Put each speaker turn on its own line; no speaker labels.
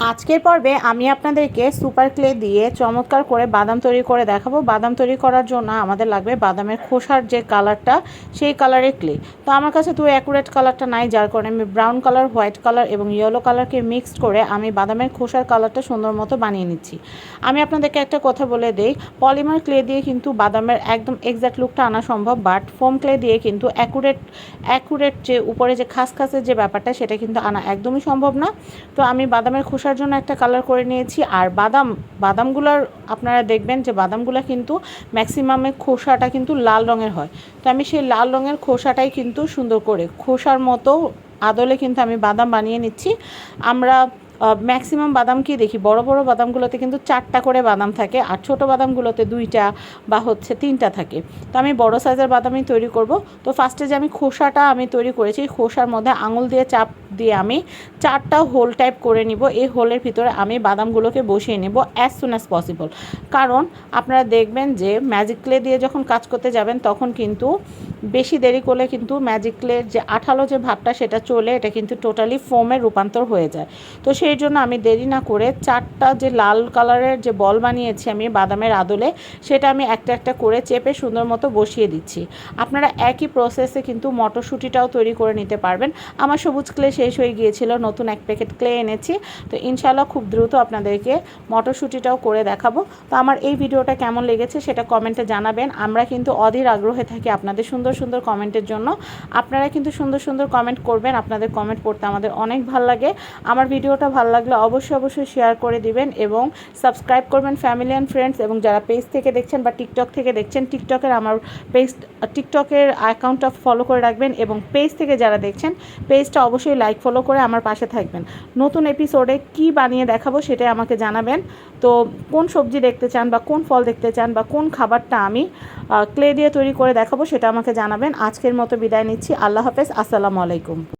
আজকের পর্বে আমি আপনাদেরকে সুপার ক্লে দিয়ে চমৎকার করে বাদাম তৈরি করে দেখাবো। বাদাম তৈরি করার জন্য আমাদের লাগবে বাদামের খোসার যে কালারটা, সেই কালারের ক্লে। তো আমার কাছে তো অ্যাকুরেট কালারটা নাই, যার কারণে আমি ব্রাউন কালার, হোয়াইট কালার এবং ইয়েলো কালারকে মিক্সড করে আমি বাদামের খোসার কালারটা সুন্দর মতো বানিয়ে নিচ্ছি। আমি আপনাদেরকে একটা কথা বলে দেই, পলিমার ক্লে দিয়ে কিন্তু বাদামের একদম এক্স্যাক্ট লুকটা আনা সম্ভব বাট ফোম ক্লে দিয়ে কিন্তু অ্যাকুরেট অ্যাকুরেট যে উপরে যে খাসখাসের যে ব্যাপারটা, সেটা কিন্তু আনা একদমই সম্ভব না। তো আমি বাদামের খোসা খোসার জন্য একটা কালার করে নিয়েছি। আর বাদাম, বাদামগুলোর আপনারা দেখবেন যে বাদামগুলো কিন্তু ম্যাক্সিমামে খোসাটা কিন্তু লাল রঙের হয়। তো আমি সেই লাল রঙের খোসাটাই কিন্তু সুন্দর করে খোসার মতো আদলে কিন্তু আমি বাদাম বানিয়ে নিচ্ছি। আমরা ম্যাক্সিমাম বাদাম কি দেখি? বড় বড় বাদামগুলোতে কিন্তু চারটা করে বাদাম থাকে আর ছোট বাদামগুলোতে দুইটা বা হচ্ছে তিনটা থাকে। তো আমি বড় সাইজের বাদামই তৈরি করব। তো ফার্স্টে যে আমি খোসাটা আমি তৈরি করেছি খোসার মধ্যে আঙুল দিয়ে চাপ দিয়ে আমি চারটা হোল টাইপ করে নিব। এই হোলের ভিতরে আমি বাদামগুলোকে বসিয়ে নেব অ্যাজ সুন অ্যাজ পসিবল কারণ আপনারা দেখবেন যে ম্যাজিক ক্লে দিয়ে যখন কাজ করতে যাবেন, তখন কিন্তু বেশি দেরি করলে কিন্তু ম্যাজিক ক্লের যে আঠালো যে ভাবটা সেটা চলে, এটা কিন্তু টোটালি ফোমে রূপান্তর হয়ে যায়। তো সেই জন্য আমি দেরি না করে চারটা যে লাল কালারের যে বল বানিয়েছি আমি বাদামের আদলে, সেটা আমি একটা একটা করে চেপে সুন্দর মতো বসিয়ে দিচ্ছি। আপনারা একই প্রসেসে কিন্তু মটরশুঁটিটাও তৈরি করে নিতে পারবেন। আমার সবুজ ক্লে শেষ হয়ে গিয়েছিল, নতুন এক প্যাকেট ক্লে এনেছি। তো ইনশাল্লাহ খুব দ্রুত আপনাদেরকে মটরশুঁটিটাও করে দেখাবো। তো আমার এই ভিডিওটা কেমন লেগেছে সেটা কমেন্টে জানাবেন। আমরা কিন্তু অধীর আগ্রহে থাকি আপনাদের সুন্দর সুন্দর কমেন্টের জন্য। আপনারা কিন্তু সুন্দর সুন্দর কমেন্ট করবেন, আপনাদের কমেন্ট পড়তে আমাদের অনেক ভালো লাগে। আমার ভিডিওটা ভালো লাগলে অবশ্যই অবশ্যই শেয়ার করে দিবেন এবং সাবস্ক্রাইব করবেন ফ্যামিলি অ্যান্ড ফ্রেন্ডস এবং যারা পেজ থেকে দেখছেন বা টিকটক থেকে দেখছেন টিকটকের আমার পেজ টিকটকের অ্যাকাউন্টটা ফলো করে রাখবেন এবং পেজ থেকে যারা দেখছেন পেজটা অবশ্যই লাইক ফলো করে আমার পাশে থাকবেন। নতুন এপিসোডে কি বানিয়ে দেখাবো সেটাই আমাকে জানাবেন। তো কোন সবজি দেখতে চান বা কোন ফল দেখতে চান বা কোন খাবারটা আমি ক্লে দিয়ে তৈরি করে দেখাবো সেটা আমাকে জানাবেন। আজকের মতো বিদায় নিচ্ছি। আল্লাহ হাফেজ। আসসালামু আলাইকুম।